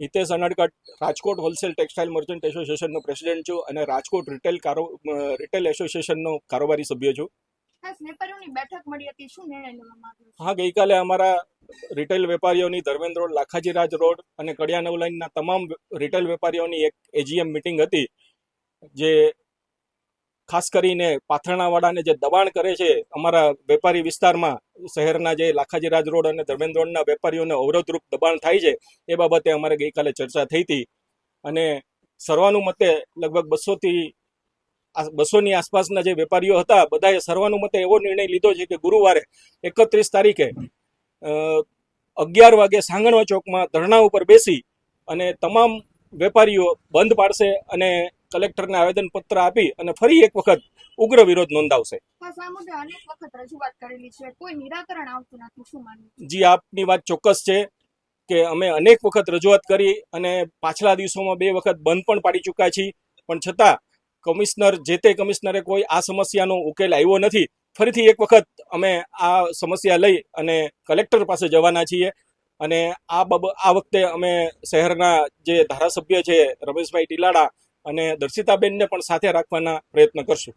Hitesh Undakat Rajkot wholesale textile merchant એસોસિએશનનો president છું અને Rajkot retail કારો રિટેલ એસોસિએશનનો કારોબારી સભ્ય છું. હા ગઈકાલે અમારા રિટેલ વેપારીઓની ધર્મેન્દ્ર રોડ લાખાજી રાજ રોડ અને કડિયા નવ લાઇનના તમામ રિટેલ વેપારીઓની એક એજીએમ મિટિંગ હતી જે ખાસ કરીને પાથરણાવાળાને જે દબાણ કરે છે અમારા વેપારી વિસ્તારમાં, શહેરના જે લાખાજી રાજ રોડ અને ધર્મેન્દ્ર રોડના વેપારીઓને અવરોધરૂપ દબાણ થાય છે, એ બાબતે અમારે ગઈકાલે ચર્ચા થઈ હતી. અને સર્વાનુમતે લગભગ બસોથી બસોની આસપાસના જે વેપારીઓ હતા, બધાએ સર્વાનુમતે એવો નિર્ણય લીધો છે કે ગુરુવારે એકત્રીસ તારીખે અગિયાર વાગે સાંગણવા ચોકમાં ધરણા ઉપર બેસી અને તમામ વેપારીઓ બંધ પાડશે અને કલેક્ટરને આવેદનપત્ર આપી અને ફરી એક વખત ઉગ્ર વિરોધ નોંધાવશે. જી આપની વાત ચોક્કસ છે કે અમે અનેક વખત રજૂઆત કરી અને પાછલા દિવસોમાં બે વખત બંધ પણ પાડી ચૂક્યા છીએ. પણ છતાં કમિશનર જે તે કમિશનરે કોઈ આ સમસ્યાનો ઉકેલ આવ્યો નથી ફરીથી એક વખત અમે આ સમસ્યા લઈ અને કલેક્ટર પાસે જવાના છીએ. અને આ બાબ આ વખતે અમે શહેરના જે ધારાસભ્ય છે રમેશભાઈ ટીલાડા અને દર્શિતાબેનને પણ સાથે રાખવાના પ્રયત્ન કરશું.